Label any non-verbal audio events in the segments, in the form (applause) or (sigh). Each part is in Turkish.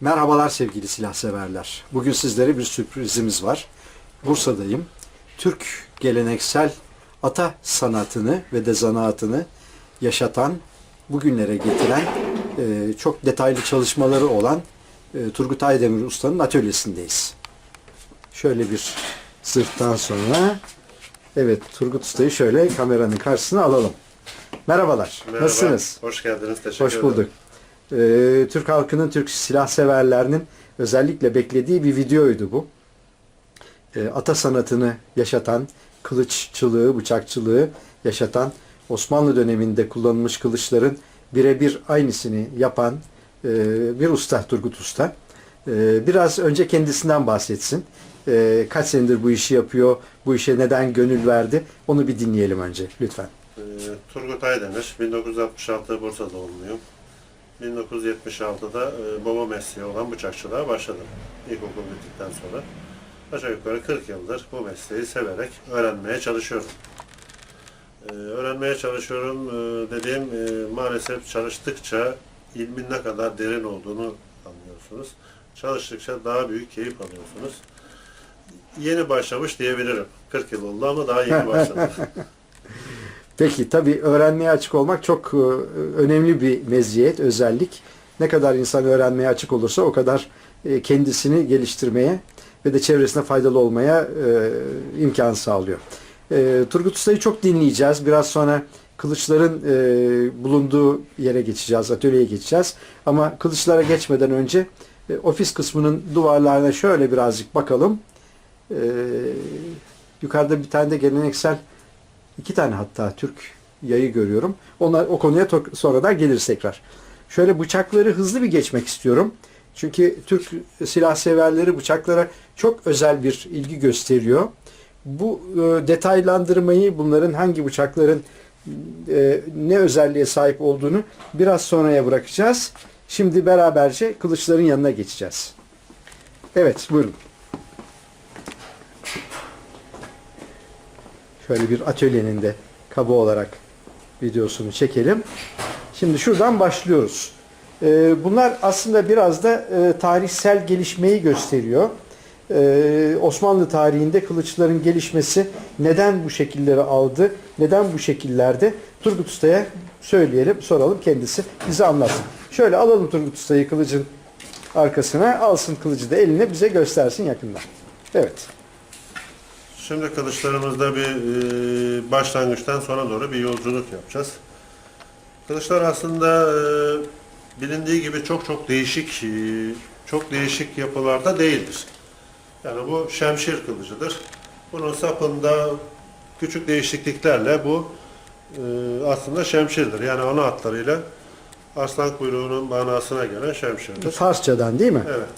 Merhabalar sevgili silah severler. Bugün sizlere bir sürprizimiz var. Bursa'dayım. Türk geleneksel ata sanatını ve de zanaatını yaşatan, bugünlere getiren, e, çok detaylı çalışmaları olan e, Turgut Aydemir Usta'nın atölyesindeyiz. Şöyle bir zırhtan sonra evet Turgut Usta'yı şöyle kameranın karşısına alalım. Merhabalar. Merhaba, Nasılsınız? Hoş geldiniz. Teşekkür Hoş ederim. Ee, Türk halkının, Türk silah severlerinin özellikle beklediği bir videoydu bu. Ee, ata sanatını yaşatan, kılıççılığı, bıçakçılığı yaşatan, Osmanlı döneminde kullanılmış kılıçların birebir aynısını yapan e, bir usta, Turgut Usta. Ee, biraz önce kendisinden bahsetsin. Ee, kaç senedir bu işi yapıyor, bu işe neden gönül verdi, onu bir dinleyelim önce lütfen. Ee, Turgut Aydemir, 1966 Bursa doğumluyum. 1976'da e, baba mesleği olan bıçakçılığa başladım. İlkokul bittikten sonra. Aşağı yukarı 40 yıldır bu mesleği severek öğrenmeye çalışıyorum. Ee, öğrenmeye çalışıyorum e, dediğim e, maalesef çalıştıkça ilmin ne kadar derin olduğunu anlıyorsunuz. Çalıştıkça daha büyük keyif alıyorsunuz. Yeni başlamış diyebilirim. 40 yıl oldu ama daha yeni (laughs) başladım. Peki tabii öğrenmeye açık olmak çok e, önemli bir meziyet, özellik. Ne kadar insan öğrenmeye açık olursa o kadar e, kendisini geliştirmeye ve de çevresine faydalı olmaya e, imkan sağlıyor. Turgut Usta'yı çok dinleyeceğiz. Biraz sonra kılıçların bulunduğu yere geçeceğiz, atölyeye geçeceğiz. Ama kılıçlara geçmeden önce ofis kısmının duvarlarına şöyle birazcık bakalım. Yukarıda bir tane de geleneksel İki tane hatta Türk yayı görüyorum. Onlar o konuya to- sonradan geliriz tekrar. Şöyle bıçakları hızlı bir geçmek istiyorum. Çünkü Türk silah severleri bıçaklara çok özel bir ilgi gösteriyor. Bu e, detaylandırmayı bunların hangi bıçakların e, ne özelliğe sahip olduğunu biraz sonraya bırakacağız. Şimdi beraberce kılıçların yanına geçeceğiz. Evet buyurun. Şöyle bir atölyenin de kaba olarak videosunu çekelim. Şimdi şuradan başlıyoruz. Ee, bunlar aslında biraz da e, tarihsel gelişmeyi gösteriyor. Ee, Osmanlı tarihinde kılıçların gelişmesi neden bu şekilleri aldı, neden bu şekillerde Turgut Usta'ya söyleyelim, soralım kendisi bize anlatsın. Şöyle alalım Turgut Usta'yı kılıcın arkasına, alsın kılıcı da eline bize göstersin yakından. Evet. Şimdi kılıçlarımızda bir e, başlangıçtan sona doğru bir yolculuk yapacağız. Kılıçlar aslında e, bilindiği gibi çok çok değişik e, çok değişik yapılarda değildir. Yani bu şemşir kılıcıdır. Bunun sapında küçük değişikliklerle bu e, aslında şemşirdir. Yani ana hatlarıyla aslan kuyruğunun manasına gelen şemşirdir. Farsçadan değil mi? Evet.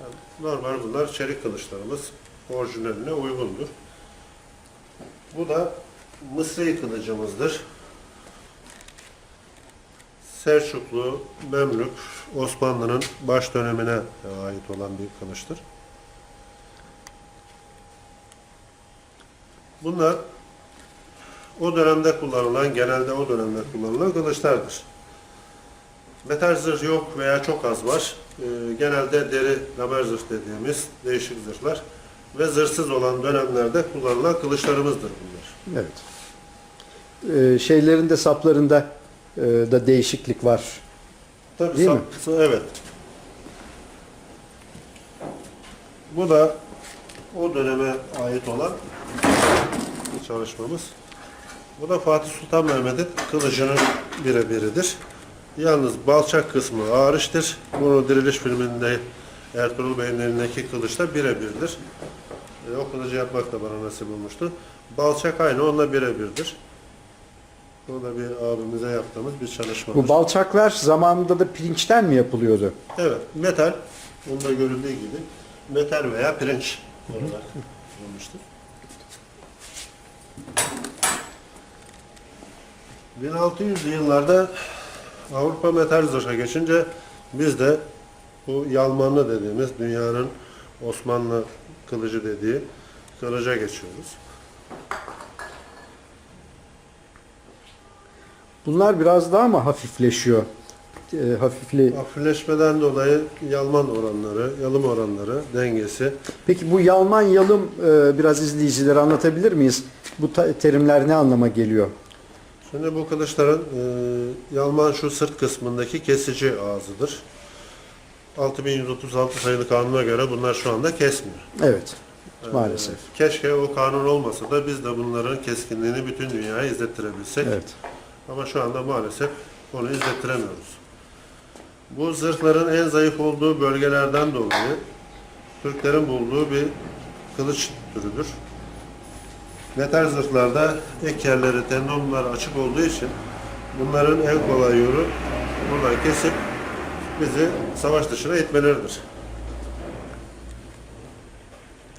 Yani normal bunlar çelik kılıçlarımız. Orijinaline uygundur. Bu da Mısri kılıcımızdır. Selçuklu, Memlük, Osmanlı'nın baş dönemine ait olan bir kılıçtır. Bunlar o dönemde kullanılan, genelde o dönemde kullanılan kılıçlardır. Metal zırh yok veya çok az var. Ee, genelde deri lamer zırh dediğimiz değişik zırhlar ve zırhsız olan dönemlerde kullanılan kılıçlarımızdır bunlar. Evet. Ee, şeylerinde saplarında e, da değişiklik var. Tabii Değil sap- mi? Evet. Bu da o döneme ait olan bir çalışmamız. Bu da Fatih Sultan Mehmet'in kılıcının birebiridir. Yalnız balçak kısmı hariçtir. Bunu Diriliş filminde Ertuğrul Bey'in elindeki kılıçla birebirdir. E, o kılıcı yapmak da bana nasip olmuştu. Balçak aynı onunla birebirdir. Bu da bir abimize yaptığımız bir çalışmadır. Bu balçaklar zamanında da pirinçten mi yapılıyordu? Evet, metal. Bunda görüldüğü gibi metal veya pirinç olarak kullanılmıştır. 1600'lü yıllarda Avrupa metal zırha geçince biz de bu Yalmanlı dediğimiz dünyanın Osmanlı kılıcı dediği kılıca geçiyoruz. Bunlar biraz daha mı hafifleşiyor? e, hafifli. Hafifleşmeden dolayı yalman oranları, yalım oranları, dengesi. Peki bu yalman yalım e, biraz izleyicilere anlatabilir miyiz? Bu terimler ne anlama geliyor? Şimdi bu kılıçların e, yalman şu sırt kısmındaki kesici ağzıdır. 6136 sayılı kanuna göre bunlar şu anda kesmiyor. Evet. Ee, Maalesef. Keşke o kanun olmasa da biz de bunların keskinliğini bütün dünyaya izlettirebilsek. Evet. Ama şu anda maalesef onu izlettiremiyoruz. Bu zırhların en zayıf olduğu bölgelerden dolayı Türklerin bulduğu bir kılıç türüdür. Metal zırhlarda ek yerleri, tendonlar açık olduğu için bunların en kolay yolu buradan kesip bizi savaş dışına itmeleridir.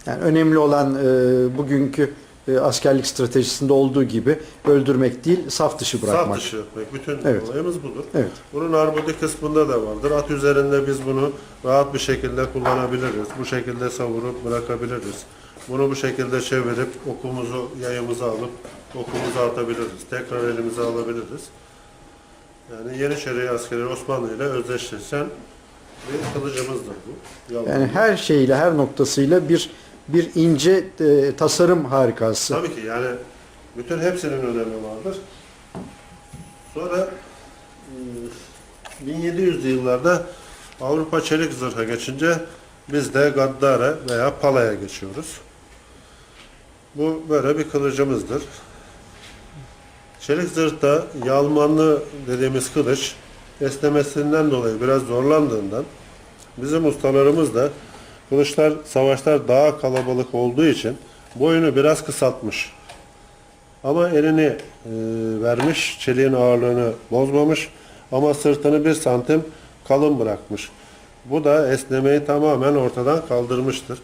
Yani önemli olan e, bugünkü e, askerlik stratejisinde olduğu gibi öldürmek değil, saf dışı bırakmak. Saf dışı etmek. Bütün Evet. olayımız budur. Evet. Bunun armudi kısmında da vardır. At üzerinde biz bunu rahat bir şekilde kullanabiliriz. Bu şekilde savurup bırakabiliriz. Bunu bu şekilde çevirip okumuzu, yayımızı alıp okumuzu atabiliriz. Tekrar elimize alabiliriz. Yani Yeniçeri askeri Osmanlı ile özdeşleşen bir kılıcımızdır bu. Yalın. Yani her şeyiyle, her noktasıyla bir bir ince e, tasarım harikası. Tabii ki yani bütün hepsinin önemi vardır. Sonra e, 1700'lü yıllarda Avrupa çelik zırha geçince biz de gaddara veya palaya geçiyoruz. Bu böyle bir kılıcımızdır. Çelik zırhta yalmanlı dediğimiz kılıç esnemesinden dolayı biraz zorlandığından bizim ustalarımız da kılıçlar, savaşlar daha kalabalık olduğu için boyunu biraz kısaltmış. Ama elini e, vermiş, çeliğin ağırlığını bozmamış ama sırtını bir santim kalın bırakmış. Bu da esnemeyi tamamen ortadan kaldırmıştır.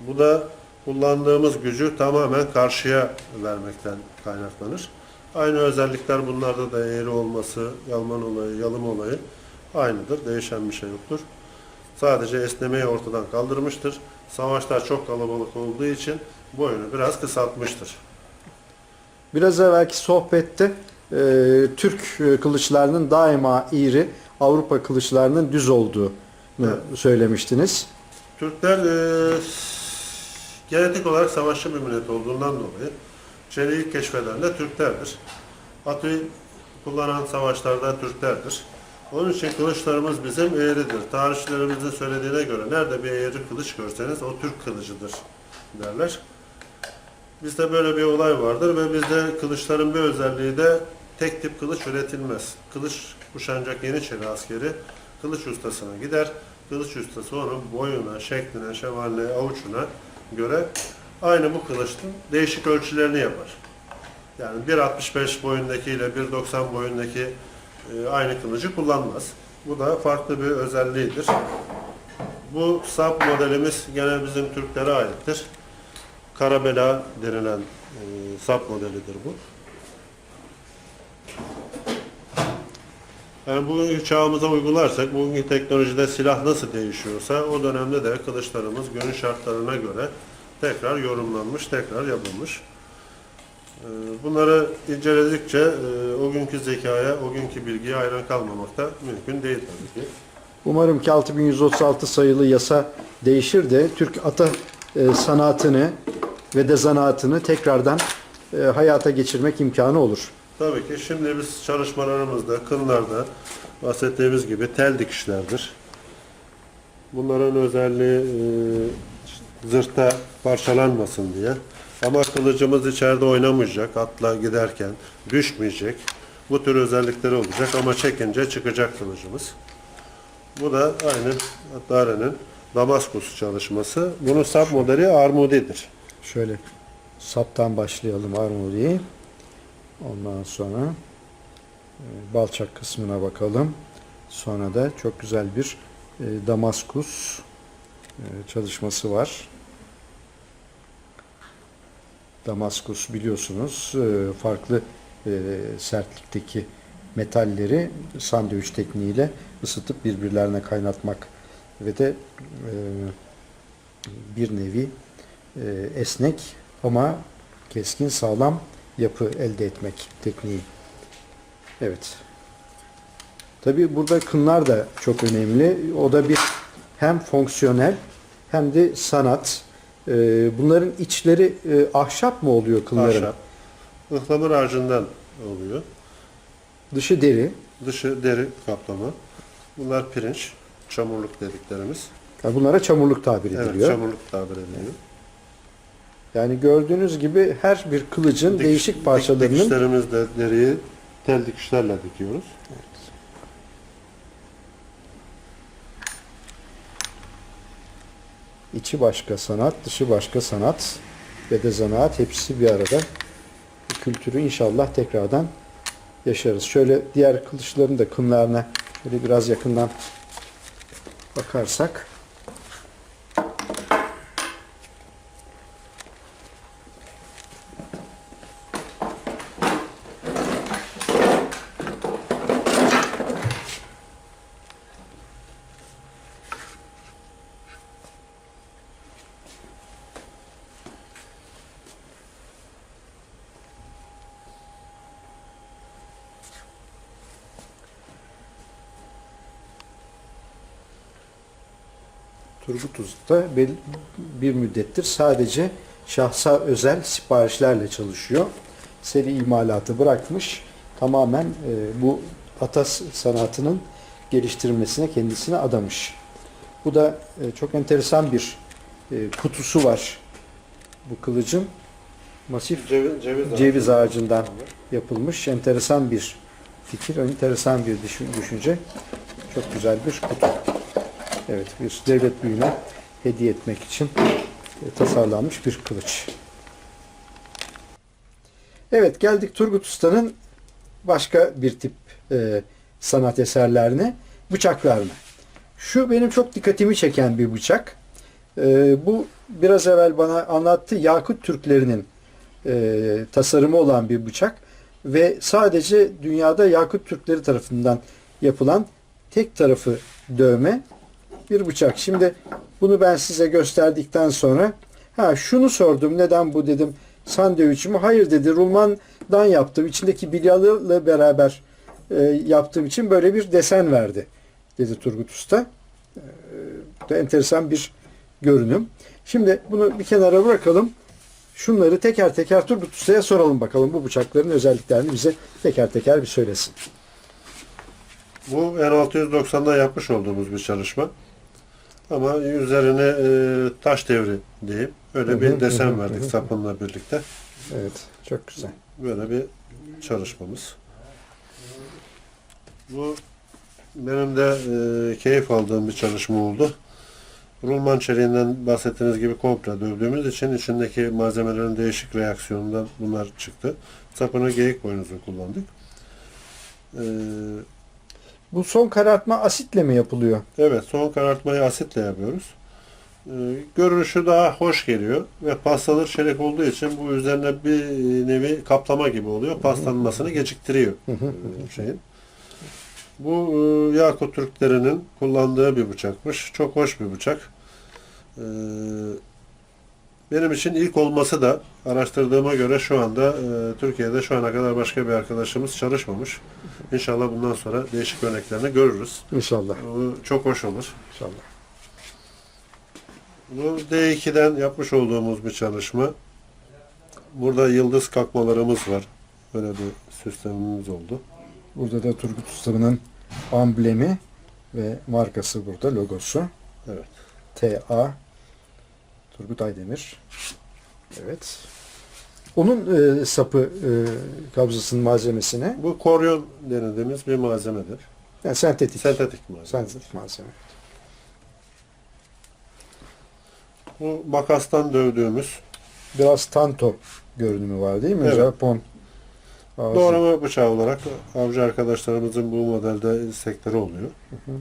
Bu da kullandığımız gücü tamamen karşıya vermekten kaynaklanır. Aynı özellikler bunlarda da eğri olması, yalman olayı, yalım olayı aynıdır. Değişen bir şey yoktur. Sadece esnemeyi ortadan kaldırmıştır. Savaşlar çok kalabalık olduğu için boyunu biraz kısaltmıştır. Biraz evvelki sohbette e, Türk e, kılıçlarının daima iri, Avrupa kılıçlarının düz olduğunu Evet. söylemiştiniz. Türkler e, genetik olarak savaşçı bir millet olduğundan dolayı çeliği keşfeden de Türklerdir. Atı kullanan savaşlarda Türklerdir. Onun için kılıçlarımız bizim eğridir. Tarihçilerimizin söylediğine göre nerede bir eğri kılıç görseniz o Türk kılıcıdır derler. Bizde böyle bir olay vardır ve bizde kılıçların bir özelliği de tek tip kılıç üretilmez. Kılıç kuşanacak Yeniçeri askeri kılıç ustasına gider. Kılıç ustası onun boyuna, şekline, şemaline, avuçuna göre aynı bu kılıçın değişik ölçülerini yapar. Yani 1.65 boyundaki ile 1.90 boyundaki aynı kılıcı kullanmaz. Bu da farklı bir özelliğidir. Bu sap modelimiz gene bizim Türklere aittir. Karabela denilen e, sap modelidir bu. Yani bugünkü çağımıza uygularsak, bugünkü teknolojide silah nasıl değişiyorsa o dönemde de kılıçlarımız günün şartlarına göre tekrar yorumlanmış, tekrar yapılmış. Ee, Bunları inceledikçe e, o günkü zekaya, o günkü bilgiye hayran kalmamak da mümkün değil tabii ki. Umarım ki 6136 sayılı yasa değişir de Türk ata e, sanatını ve de zanaatını tekrardan e, hayata geçirmek imkanı olur. Tabii ki şimdi biz çalışmalarımızda, kınlarda bahsettiğimiz gibi tel dikişlerdir. Bunların özelliği zırhta parçalanmasın diye. Ama kılıcımız içeride oynamayacak, atla giderken düşmeyecek. Bu tür özellikleri olacak ama çekince çıkacak kılıcımız. Bu da aynı Dare'nin Damaskus çalışması. Bunun sap modeli Armudi'dir. Şöyle saptan başlayalım armudi. Ondan sonra e, balçak kısmına bakalım. Sonra da çok güzel bir e, Damaskus çalışması var. Damaskus biliyorsunuz e, farklı e, sertlikteki metalleri sandviç tekniğiyle ısıtıp birbirlerine kaynatmak ve de e, bir nevi e, esnek ama keskin sağlam yapı elde etmek tekniği. Evet. Tabii burada kınlar da çok önemli. O da bir hem fonksiyonel hem de sanat. Ee, bunların içleri e, ahşap mı oluyor kınların? Ahşap. Ihlamur ağacından oluyor. Dışı deri. Dışı deri kaplama. Bunlar pirinç, çamurluk dediklerimiz. Yani bunlara çamurluk tabir Evet, ediliyor. çamurluk tabir ediliyor. Yani gördüğünüz gibi her bir kılıcın Dikiş- değişik dik- parçalarının Dikişlerimiz de deriyi tel dikişlerle dikiyoruz. İçi başka sanat, dışı başka sanat ve de zanaat hepsi bir arada. Bu kültürü inşallah tekrardan yaşarız. Şöyle diğer kılıçların da kınlarına şöyle biraz yakından bakarsak Turgut Usta bel- bir müddettir sadece şahsa özel siparişlerle çalışıyor. Seri imalatı bırakmış. Tamamen e, bu atas sanatının geliştirilmesine kendisini adamış. Bu da e, çok enteresan bir e, kutusu var bu kılıcın. Masif Ceviz, ceviz, Ceviz ağacı. ağacından. yapılmış. Enteresan bir fikir, enteresan bir düşün- düşünce. Çok güzel bir kutu. Evet, bir devlet büyüğüne hediye etmek için e, tasarlanmış bir kılıç. Evet, geldik Turgut Usta'nın başka bir tip e, sanat eserlerine, bıçaklarına. Şu benim çok dikkatimi çeken bir bıçak. E, bu biraz evvel bana anlattı Yakut Türklerinin e, tasarımı olan bir bıçak ve sadece dünyada Yakut Türkleri tarafından yapılan tek tarafı dövme bir bıçak. Şimdi bunu ben size gösterdikten sonra ha şunu sordum neden bu dedim sandviç mi? Hayır dedi rulmandan yaptım. İçindeki bilyalarla beraber e, yaptığım için böyle bir desen verdi dedi Turgut Usta. E, enteresan bir görünüm. Şimdi bunu bir kenara bırakalım. Şunları teker teker Turgut Usta'ya soralım bakalım. Bu bıçakların özelliklerini bize teker teker bir söylesin. Bu N690'da yapmış olduğumuz bir çalışma. Ama üzerine e, taş devri diyeyim. Öyle Hı bir hı desen hı, verdik hı sapınla birlikte. Evet, çok güzel. Böyle bir çalışmamız. Bu benim de e, keyif aldığım bir çalışma oldu. Rulman çeliğinden bahsettiğiniz gibi komple dövdüğümüz için içindeki malzemelerin değişik reaksiyonundan bunlar çıktı. Sapını geyik boynuzu kullandık. E, Bu son karartma asitle mi yapılıyor? evet son karartmayı asitle yapıyoruz. E, görünüşü daha hoş geliyor ve paslanır çelik olduğu için bu üzerine bir nevi kaplama gibi oluyor. Paslanmasını geciktiriyor e, şeyin. Bu e, Yakut Türklerinin kullandığı bir bıçakmış. Çok hoş bir bıçak. E, benim için ilk olması da araştırdığıma göre şu anda e, Türkiye'de şu ana kadar başka bir arkadaşımız çalışmamış. İnşallah bundan sonra değişik örneklerini görürüz. İnşallah. Bu çok hoş olur. İnşallah. Bu D2'den yapmış olduğumuz bir çalışma. Burada yıldız kalkmalarımız var. Böyle bir sistemimiz oldu. Burada da Turgut Usta'nın amblemi ve markası burada, logosu. Evet. TA Turgut Aydemir. Evet. Onun e, sapı e, kabzasının malzemesine Bu koryon denediğimiz bir malzemedir. yani sentetik. Sentetik malzeme. Sentetik malzeme. Bu makastan dövdüğümüz Biraz tanto görünümü var değil mi? Evet. Japon ağzı. doğrama bıçağı olarak avcı arkadaşlarımızın bu modelde istekleri oluyor. hı.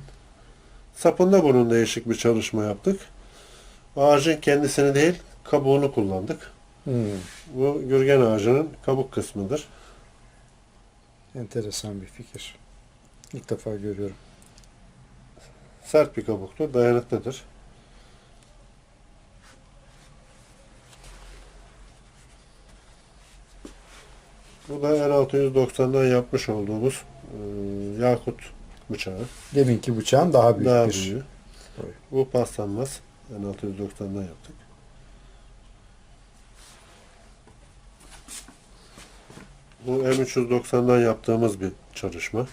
Sapında bunun değişik bir çalışma yaptık. Ağacın kendisini değil, kabuğunu kullandık. Hmm, Bu gürgen ağacının kabuk kısmıdır. enteresan bir fikir. İlk defa görüyorum. Sert bir kabuktur, dayanıklıdır. Bu da N690'dan yapmış olduğumuz e, Yakut bıçağı. Deminki bıçağın daha büyük Daha büyüğü. Bu paslanmaz. Yani 690'dan yaptık. Bu M390'dan yaptığımız bir çalışma.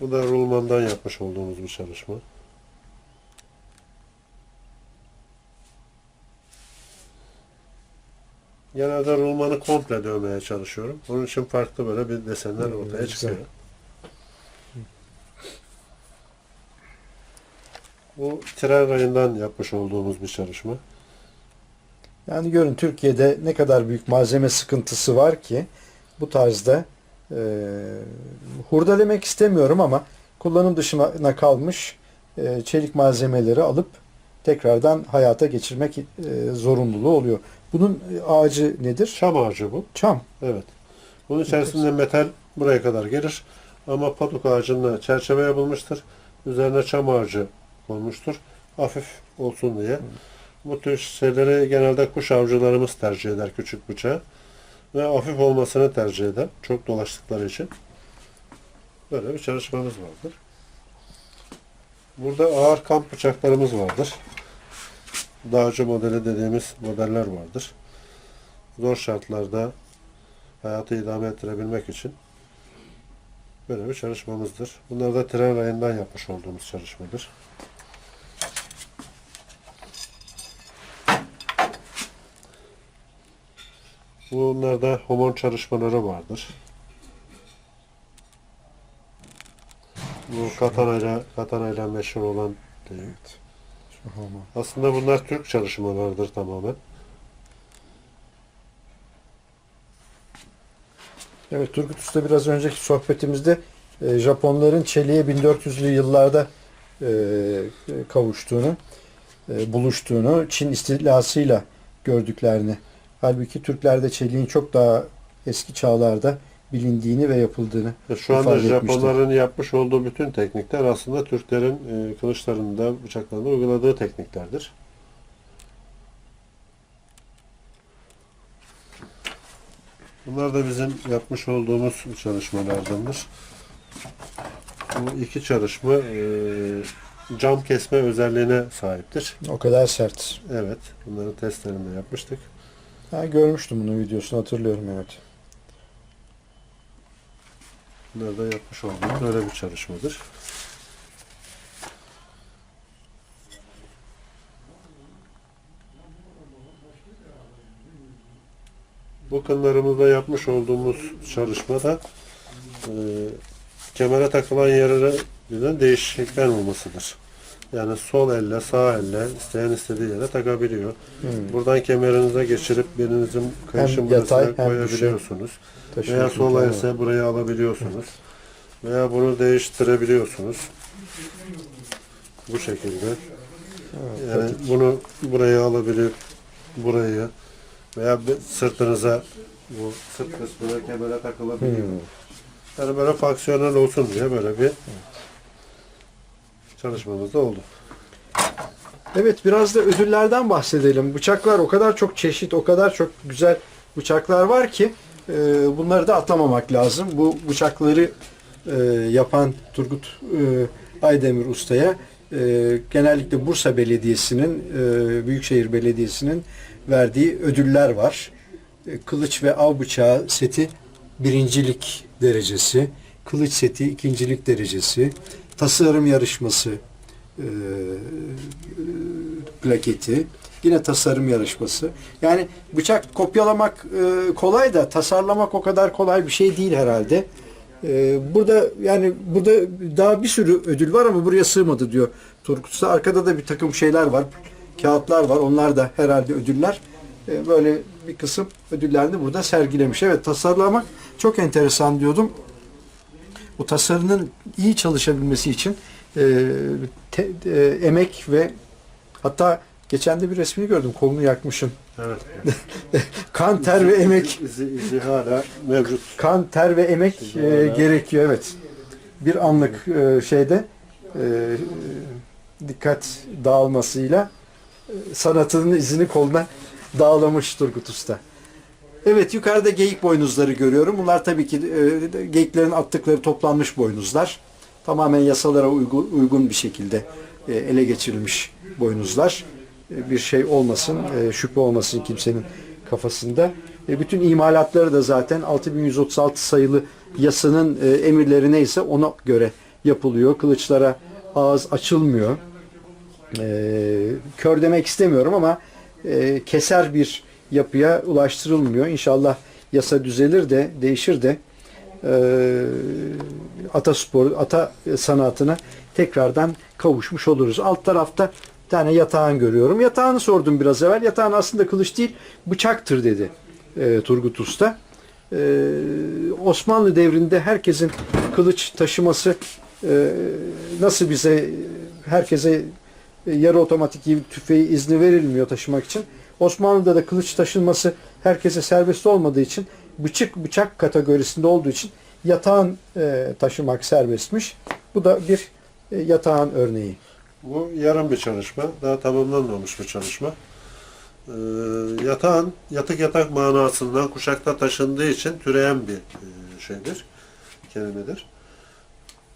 Bu da rulmandan yapmış olduğumuz bir çalışma. Genelde rulmanı komple dövmeye çalışıyorum. Onun için farklı böyle bir desenler Hmm, ortaya güzel. çıkıyor. Bu tren rayından yapmış olduğumuz bir çalışma. Yani görün Türkiye'de ne kadar büyük malzeme sıkıntısı var ki bu tarzda e, hurda demek istemiyorum ama kullanım dışına kalmış e, çelik malzemeleri alıp tekrardan hayata geçirmek e, zorunluluğu oluyor. Bunun e, ağacı nedir? Çam ağacı bu. Çam. Evet. Bunun içerisinde metal buraya kadar gelir. Ama paduk ağacında çerçeve yapılmıştır. Üzerine çam ağacı konmuştur. Hafif olsun diye. Bu tür şeyleri genelde kuş avcılarımız tercih eder küçük bıçağı. Ve hafif olmasını tercih eder. Çok dolaştıkları için. Böyle bir çalışmamız vardır. Burada ağır kamp bıçaklarımız vardır. Dağcı modeli dediğimiz modeller vardır. Zor şartlarda hayatı idame ettirebilmek için böyle bir çalışmamızdır. Bunlar da tren rayından yapmış olduğumuz çalışmadır. Bunlarda homon çalışmaları vardır. Bu katanayla, katanayla meşhur olan Aslında bunlar Türk çalışmalarıdır tamamen. Evet Turgut Usta biraz önceki sohbetimizde e, Japonların çeliğe 1400'lü yıllarda e, kavuştuğunu, e, buluştuğunu, Çin istilasıyla gördüklerini. Halbuki Türklerde çeliğin çok daha eski çağlarda bilindiğini ve yapıldığını Şu anda. Japonların yapmış olduğu bütün teknikler aslında Türklerin e, kılıçlarında, bıçaklarında uyguladığı tekniklerdir. Bunlar da bizim yapmış olduğumuz çalışmalardandır. Bu iki çalışma e, cam kesme özelliğine sahiptir. o kadar sert. Evet, bunların testlerini yapmıştık. Ha, görmüştüm bunun videosunu hatırlıyorum evet. Bunlar da yapmış olduğumuz öyle bir çalışmadır. Bu kınlarımızda yapmış olduğumuz çalışmada e, kemere takılan yerlerinin değişiklikler olmasıdır. Yani sol elle, sağ elle isteyen istediği yere takabiliyor. Hmm. Buradan kemerinize geçirip birinizin kayışın burasına hem koyabiliyorsunuz. Veya sol kendini. else burayı alabiliyorsunuz. Veya bunu değiştirebiliyorsunuz. Bu şekilde. Evet, Yani bunu buraya alabilir, burayı veya sırtınıza bu sırt kısmına kemere takılabiliyor. Hmm. Yani böyle fonksiyonel olsun diye böyle bir çalışmamız da oldu. Evet biraz da ödüllerden bahsedelim. Bıçaklar o kadar çok çeşit, o kadar çok güzel bıçaklar var ki e, bunları da atlamamak lazım. Bu bıçakları e, yapan Turgut e, Aydemir Usta'ya e, genellikle Bursa Belediyesi'nin, e, Büyükşehir Belediyesi'nin verdiği ödüller var. E, kılıç ve av bıçağı seti birincilik derecesi, kılıç seti ikincilik derecesi, tasarım yarışması e, plaketi, yine tasarım yarışması. Yani bıçak kopyalamak e, kolay da tasarlamak o kadar kolay bir şey değil herhalde. E, burada yani burada daha bir sürü ödül var ama buraya sığmadı diyor Turgut. Arkada da bir takım şeyler var, kağıtlar var. Onlar da herhalde ödüller. E, böyle bir kısım ödüllerini burada sergilemiş. Evet tasarlamak çok enteresan diyordum. Bu tasarının iyi çalışabilmesi için e, te- e, emek ve hatta geçen de bir resmini gördüm kolunu yakmışın. Evet. (laughs) Kan, ter ve emek İzi, izi hala mevcut. kan, ter ve emek e, gerekiyor evet. Bir anlık e, şeyde e, dikkat dağılmasıyla e, sanatının izini koluna dağlamış Turgut Usta. Evet yukarıda geyik boynuzları görüyorum. Bunlar tabii ki e, geyiklerin attıkları toplanmış boynuzlar. Tamamen yasalara uygun, bir şekilde e, ele geçirilmiş boynuzlar. E, bir şey olmasın, e, şüphe olmasın kimsenin kafasında. Bütün imalatları da zaten 6136 sayılı yasanın e, emirleri neyse ona göre yapılıyor. Kılıçlara ağız açılmıyor. Kör demek istemiyorum ama keser bir yapıya ulaştırılmıyor. İnşallah yasa düzelir de değişir de e, ata sporu, ata sanatına tekrardan kavuşmuş oluruz. Alt tarafta bir tane yatağın görüyorum. Yatağını sordum biraz evvel. Yatağın aslında kılıç değil bıçaktır dedi e, Turgut Usta. E, Osmanlı devrinde herkesin kılıç taşıması e, nasıl bize herkese e, yarı otomatik gibi tüfeği izni verilmiyor taşımak için. Osmanlı'da da kılıç taşınması herkese serbest olmadığı için bıçak bıçak kategorisinde olduğu için yatağın e, taşımak serbestmiş. Bu da bir e, yatağın örneği. Bu yarım bir çalışma. Daha tamamlanmamış bir çalışma. Ee, yatağın yatık yatak manasından kuşakta taşındığı için türeyen bir e, şeydir. Kelimedir.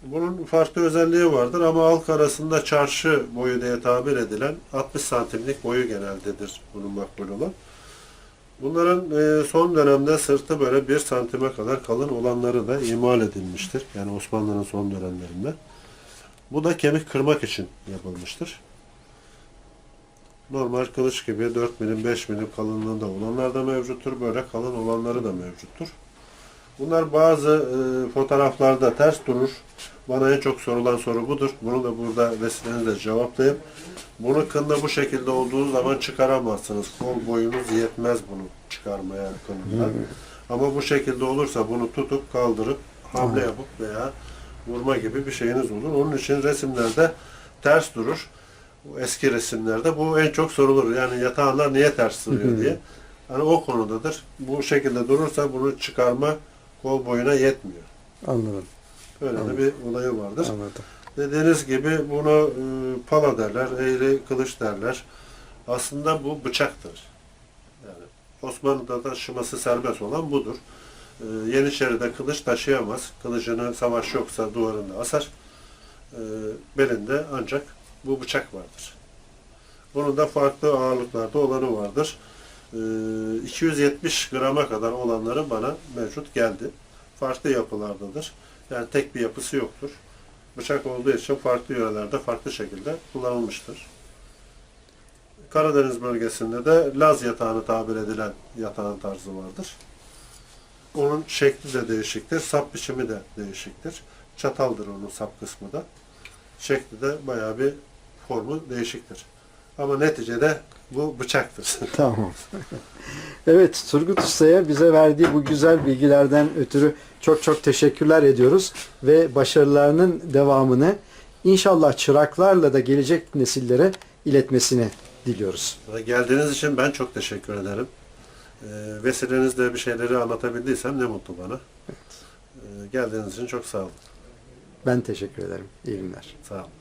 Bunun farklı özelliği vardır ama halk arasında çarşı boyu diye tabir edilen 60 santimlik boyu geneldedir bunun makbul olan. Bunların e, son dönemde sırtı böyle 1 santime kadar kalın olanları da imal edilmiştir. Yani Osmanlı'nın son dönemlerinde. Bu da kemik kırmak için yapılmıştır. Normal kılıç gibi 4 milim 5 milim kalınlığında olanlar da mevcuttur. Böyle kalın olanları da mevcuttur. Bunlar bazı e, fotoğraflarda ters durur. Bana en çok sorulan soru budur. Bunu da burada vesilenizle cevaplayayım. Bunu kında bu şekilde olduğu zaman çıkaramazsınız. Kol boyunuz yetmez bunu çıkarmaya kında. Ama bu şekilde olursa bunu tutup kaldırıp hamle yapıp veya vurma gibi bir şeyiniz olur. Onun için resimlerde ters durur. Eski resimlerde bu en çok sorulur. Yani yatağınlar niye ters duruyor diye. Hani o konudadır. Bu şekilde durursa bunu çıkarma kol boyuna yetmiyor. Anladım. Böyle Anladım. de bir olayı vardır. Anladım. Dediğiniz gibi bunu e, pala derler, eğri kılıç derler. Aslında bu bıçaktır. Yani Osmanlı'da taşıması serbest olan budur. E, Yeniçeri'de kılıç taşıyamaz. Kılıcını savaş yoksa duvarında asar. E, belinde ancak bu bıçak vardır. Bunun da farklı ağırlıklarda olanı vardır. E, 270 grama kadar olanları bana mevcut geldi. Farklı yapılardadır. Yani tek bir yapısı yoktur bıçak olduğu için farklı yörelerde farklı şekilde kullanılmıştır. Karadeniz bölgesinde de Laz yatağını tabir edilen yatağın tarzı vardır. Onun şekli de değişiktir, sap biçimi de değişiktir. Çataldır onun sap kısmı da. Şekli de bayağı bir formu değişiktir. Ama neticede bu bıçaktır. (laughs) Tamam. evet Turgut Usta'ya bize verdiği bu güzel bilgilerden ötürü çok çok teşekkürler ediyoruz ve başarılarının devamını inşallah çıraklarla da gelecek nesillere iletmesini diliyoruz. Geldiğiniz için ben çok teşekkür ederim. Ee, vesilenizle bir şeyleri anlatabildiysem ne mutlu bana. Ee, geldiğiniz için çok sağ olun. Ben teşekkür ederim. İyi günler. Sağ olun.